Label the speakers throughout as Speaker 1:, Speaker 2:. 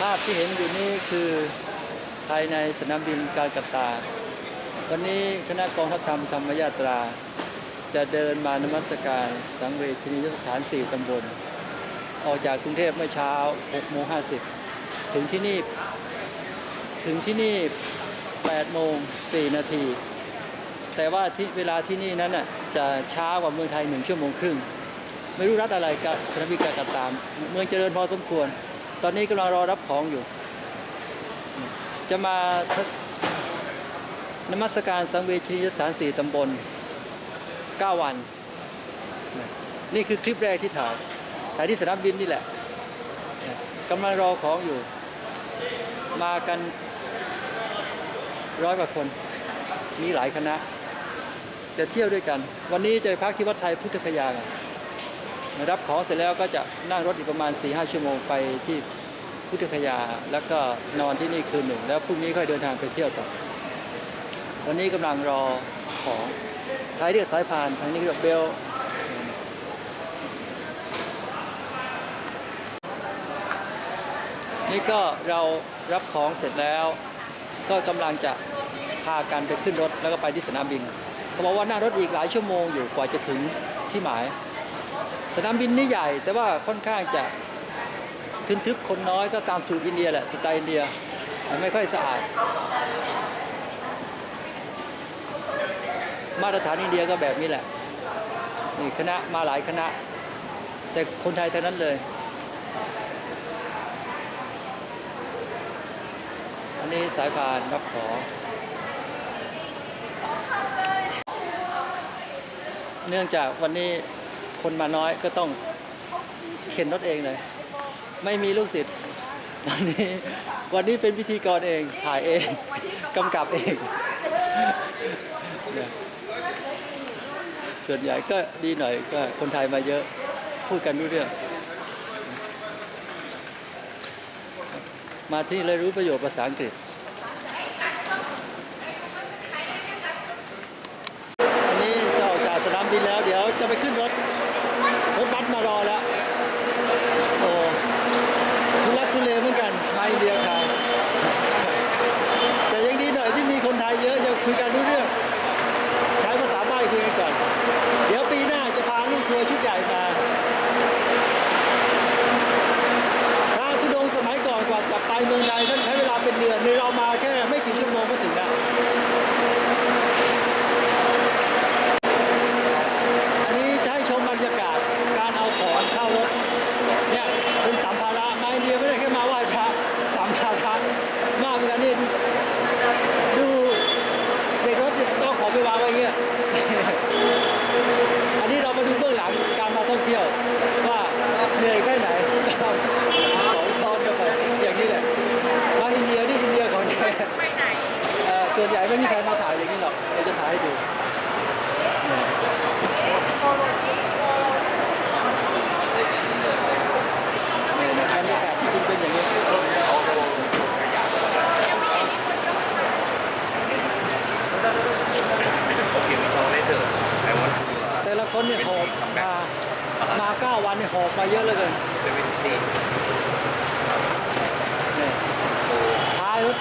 Speaker 1: ภาพที่เห็นอยู่นี่คือภายในสนามบินการกัตตา วันนี้คณะกองทัพธรรมธรรมยาตรา จะเดินมานมัสการสังเวชนียสถาน 4 ตำบล ออกจากกรุงเทพเมื่อเช้า6โมง50 ถึงที่นี่ถึงที่นี่8โมง4นาที แต่ว่าที่เวลาที่นี่นั้นน่ะจะช้ากว่าเมืองไทย 1 ชั่วโมงครึ่ง ไม่รู้รัฐอะไรกับสนามบินการกัตตา เมืองเจริญพอสมควร ตอนนี้กำลังรอรับของอยู่ จะมานมัสการสังเวชนียสถานสี่ตำบล 9 วัน นี่คือคลิปแรกที่ถ่ายถ่ายที่สนามบินนี่แหละกำลังรอของอยู่ มากันร้อยกว่าคน มีหลายคณะ จะเที่ยวด้วยกัน วันนี้จะไปพักที่วัดไทยพุทธคยากัน รับของเสร็จแล้วก็จะนั่งรถอีกประมาณ4-5ชั่วโมงไปที่พุทธคยา แล้วก็นอนที่นี่คืนหนึ่ง แล้วพรุ่งนี้ค่อยเดินทางไปเที่ยวต่อ วันนี้กำลังรอของท้ายเรียกสายพานทางนี้เรียกเบลนี่ก็เรารับของเสร็จแล้ว ก็กำลังจะพากันไปขึ้นรถแล้วก็ไปที่สนามบินเขาบอกว่านั่งรถอีกหลายชั่วโมงอยู่กว่าจะถึงที่หมาย สนามบินนี่ใหญ่แต่ว่าค่อนข้างจะทึนทึบคนน้อยก็ตามสูตรอินเดียแหละสไตล์อินเดียไม่ค่อยสะอาด มาตรฐานอินเดียก็แบบนี้แหละนี่คณะมาหลายคณะ แต่คนไทยเทั้งนั้นเลย อันนี้สายพานรับขอเนื่องจากวันนี้ คนมาน้อยก็ต้องเข็นรถเองเลย ไม่มีลูกศิษย์วันนี้วันนี้เป็นพิธีกรเองถ่ายเองกำกับเอง ส่วนใหญ่ก็ดีหน่อยก็คนไทยมาเยอะพูดกันรู้เรื่อง มาที่นี่เลยรู้ประโยชน์ภาษาอังกฤษอันนี้จะออกจากสนามบินแล้ว เดี๋ยวจะไปขึ้นรถ รถบัสมารอแล้ว โอ้ทุลักทุเลเหมือนกัน มาอินเดียครับ แต่ยังดีหน่อยที่มีคนไทยเยอะยังคุยกันรู้เรื่อง ใช้ภาษาใบ้คุยกันก่อน เดี๋ยวปีหน้าจะพาลูกทัวร์ชุดใหญ่มาพระธุดงค์สมัยก่อนกว่าืองไทยท่านใช้เวลาเป็นเดือนในเรามาแค่ไม่กี่ชั่วโมงก็ถึงแล้ว อันนี้จะให้ชมบรรยากาศการเอาของเข้ารถ เนี่ยเป็นสัมภาระมาอินเดียไม่ได้แค่มาไหว้พระสัมภาระมากเหมือนกันนี่ดูเด็กรถเนี่ยต้องขอไปวางไว้อย่างเงี้ย อันนี้เรามาดูเบื้องหลังการมาท่องเที่ยว ว่าเหนื่อยแค่ไหนครับของตอนกันไปอย่างนี้แหละมาอินเดียนี่อินเดียของแท้
Speaker 2: ไปไหน
Speaker 1: เอ่อส่วนใหญ่ไม่มีใครมาถ่ายอย่างนี้หรอกเดี๋ยวจะถ่ายให้ดูนี่นะบรรยากาศจริงๆเป็นอย่างนี้
Speaker 3: ผมกินทองได้เถอะแต่ว่า
Speaker 1: แต่ละคนเนี่ยหอบมามาเก้าวันเนี่ยหอบมาเยอะ เว
Speaker 3: นซี
Speaker 1: นี่ท้ายรถ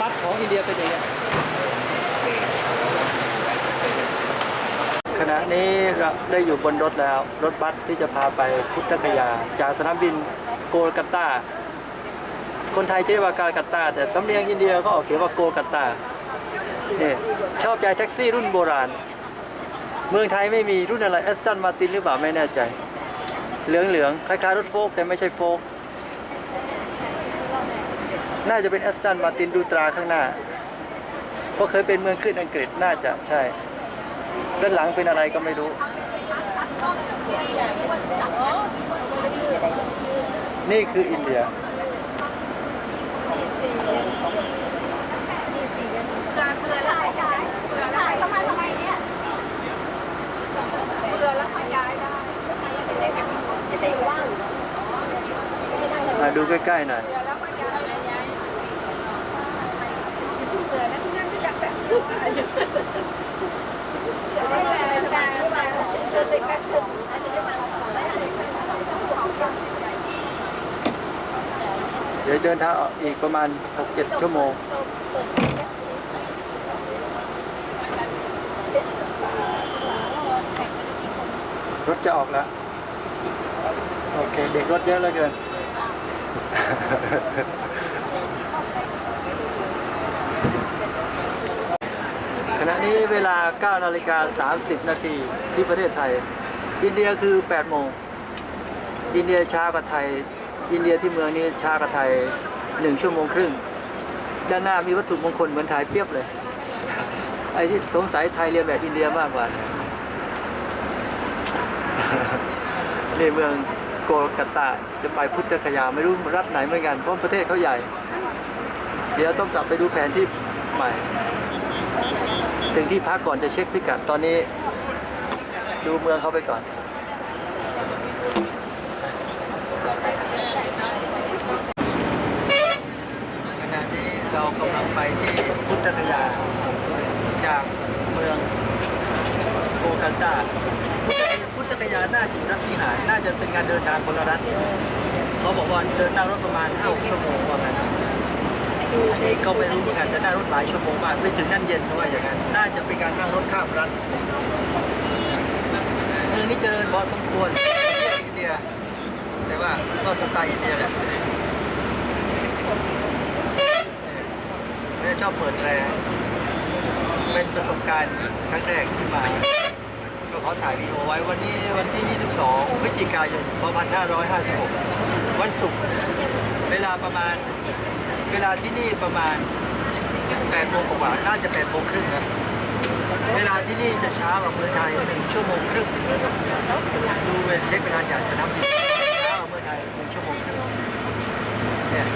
Speaker 1: บัสของอินเดียเป็นอย่างเงี้ขณะนี้เราได้อยู่บนรถแล้ว รถบัสที่จะพาไปพุทธคยา จากสนามบินโกลกัตตา คนไทยจะเรียกว่าการกัตตา แต่สำเนียงอินเดียก็ออกเขียนว่าโกลกัตตาเนี่ยชอบใจแท็กซี่รุ่นโบราณ เมืองไทยไม่มีรุ่นอะไรแอสตันมาตินหรือเปล่าไม่แน่ใจ เหลืองๆคล้ายๆรถโฟล์กแต่ไม่ใช่โฟล์กน่าจะเป็นแอสตันมาตินดูตราข้างหน้า เพราะเคยเป็นเมืองขึ้นอังกฤษน่าจะใช่ ด้านหลังเป็นอะไรก็ไม่รู้ นี่คืออินเดีย
Speaker 2: เบื่อเบื่อแล้วขยายเบื่อแล้วทำไมทำไมเนี่ยเบื่อแล้วขยายได้จะได้ว่าง
Speaker 1: มาดูใกล้ๆหน่อย
Speaker 2: เดี๋
Speaker 1: ยวเดินทางอีกประมาณ 6-7 ชั่วโมงรถจะออกแล้ว โอเค เด็กรถเยอะเหลือเกิน ขณะนี้เวลา 9 นาฬิกา 30 นาทีที่ประเทศไทย อินเดียคือ 8 โมง อินเดียช้ากว่าไทย อินเดียที่เมืองนี้ช้ากว่าไทย 1 ชั่วโมงครึ่ง ด้านหน้ามีวัตถุมงคลเหมือนไทยเปรียบเลย ไอ้ที่สงสัยไทยเรียนแบบอินเดียมากกว่า ในเมือง โกลกัตตาจะไปพุทธคยาไม่รู้รัฐไหนเหมือนกันเพราะประเทศเขาใหญ่ เดี๋ยวต้องกลับไปดูแผนที่ใหม่ ถึงที่พักก่อนจะเช็คพิกัดตอนนี้ ดูเมืองเขาไปก่อนขณะนี้เรากำลังไปที่พุทธคยาจากเมืองโกกัลตาพุทธ คยานน่าจะอยู่รัฐพิหารน่าจะเป็นการเดินทางคนละรัฐเขาบอกว่าเดินนั่งรถประมาณ5-6ชั่วโมงว่างั้นอันนี้ก็ไม่รู้เหมือนกันแต่นั่งรถหลายชั่วโมงมากไปถึงนั่นเย็นเขาว่าอย่างนั้น น่าจะเป็นการนั่งรถข้ามรัฐเมืองนี้เจริญพอสมควรอินเดีย แต่ว่าก็สไตล์อินเดียแหละเนี่ยชอบเปิดแรเป็นประสบการณ์ครั้งแรกที่มา ก็ขอถ่ายวีดีโอไว้วันนี้วันที่ 22 พฤศจิกายน 2556 วันศุกร์เวลาประมาณเวลาที่นี่ประมาณ8โมงกว่าน่าจะ8โมงครึ่งนะเวลาที่นี่จะช้ากว่าเมืองไทยหนึ่งชั่วโมงครึ่งดูเวลาเช็คเวลาจากสนามบินช้ากว่าเมืองไทยหนึ่งชั่วโมงครึ่งเนี่ย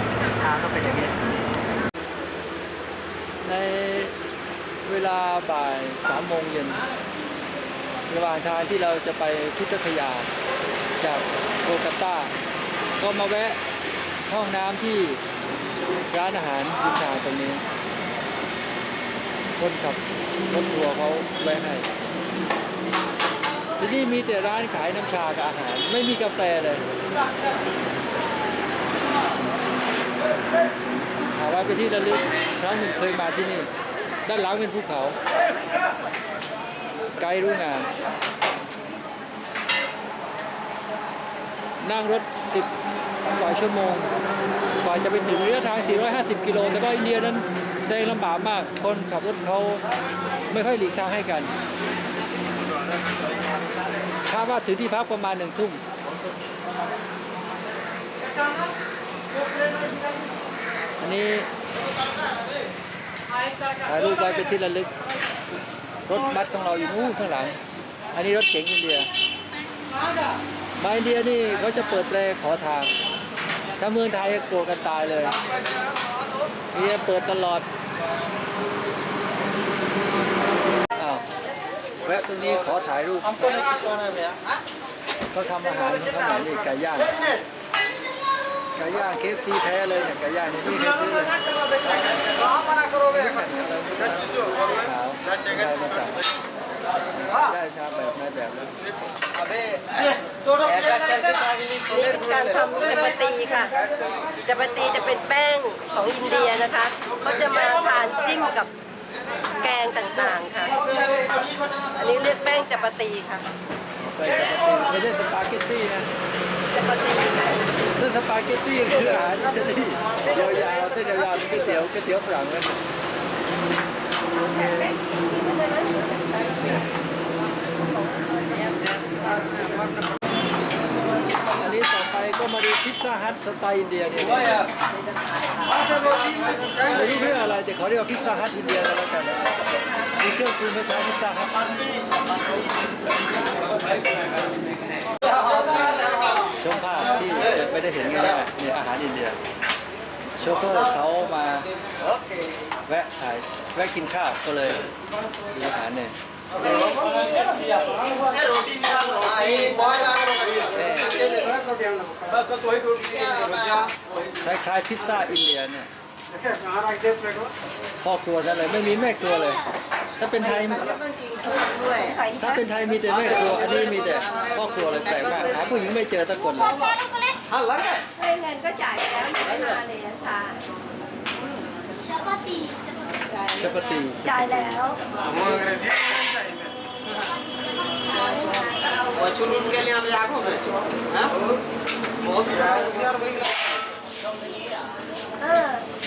Speaker 1: ทางก็เป็นอย่างนี้ในเวลาบ่ายสามโมงเย็น ระหว่างทางที่เราจะไปพุทธคยาจากโกกัตตาก็มาแวะห้องน้ำที่ร้านอาหารริมทางตรงนี้ คนขับรถทัวร์เขาแวะให้ที่นี่มีแต่ร้านขายน้ำชากับอาหาร ไม่มีกาแฟเลยถามว่าไปที่ระลึกครั้งหนึ่งเคยมาที่นี่ ด้านหลังเป็นภูเขา ไกลรู้งาน นั่งรถ 10กว่าชั่วโมง กว่าจะไปถึงระยะทาง 450 กิโล แต่ว่าอินเดียนั้นแซงลำบากมาก คนขับรถเขาไม่ค่อยหลีกทางให้กันคาดว่าถึงที่พักประมาณหนึ่งทุ่มอันนี้ถ่ายรูปไว้เป็นที่ระลึก รถบัสของเราอยู่นู่นข้างหลัง อันนี้รถเก๋งอินเดียมาอินเดียนี่เขาจะเปิดแตรขอทาง ถ้าเมืองไทยโกรธกันตายเลยอินเดียเปิดตลอดอ้าวแวะตรงนี้ขอถ่ายรูปเขาทำอาหารของเขาหน่อยนี่ไก่ย่าง ไก่ย่างเคฟซีแท้เลยเนี่ยไก่ย่างนี่ไม่เคยซื้อเลยขาวได้มาสั่งได้ครับแบบไม่แบบแล้ว
Speaker 2: นี่เป็นการทำจัปาตีค่ะจัปาตีจะเป็นแป้งของอินเดียนะคะเขาจะมาทานจิ้มกับแกงต่างๆค่ะ อันนี้เรียกแป้งจัปาตีค่ะ
Speaker 1: ใส่กระปุกไม่ใช่สปาเกตตี้นะ
Speaker 2: จัปาตีค่ะ
Speaker 1: เรื่องสปาเกตตี้คืออาหารอิตาลียาวๆเส้นยาวๆเป็นก๋วยเตี๋ยวก๋วยเตี๋ยวฝรั่งเลยโอเคอันนี้ต่อไปก็มาดูพิซซ่าฮัทสไตล์อินเดียเนี่ยไม่รู้เรื่องอะไรแต่เขาเรียกว่าพิซซ่าฮัทอินเดียแล้วกันมีเครื่องปรุงคล้ายๆพิซซ่าฮัท มภาพที่จะไม่ได้เห็นง่ายๆนี่อาหารอินเดียโชเฟอร์เขามาแวะถ่ายแวะกินข้าวก็เลยมีอาหารเนี่ยคล้ายๆพิซซ่าอินเดียเนี่ย พ่อครัวซะเลยไม่มีแม่ครัวเลย ถ้าเป็นไทยถ้าเป็นไทยมีแต่แม่ครัว อันนี้มีแต่พ่อครัวเลยแปลกมากหาผู้หญิงไม่เจอสักคนเลย
Speaker 2: ฮัลโหลเงินก็จ่ายแล้วไม่มาเลย
Speaker 4: ชา
Speaker 2: ชาปตี
Speaker 1: ชาปตี
Speaker 4: จ่ายแล้ว
Speaker 3: ชุลุนแกเลี้ยงยากหม
Speaker 4: เลยฮะโอ้
Speaker 3: ยสารสารไม่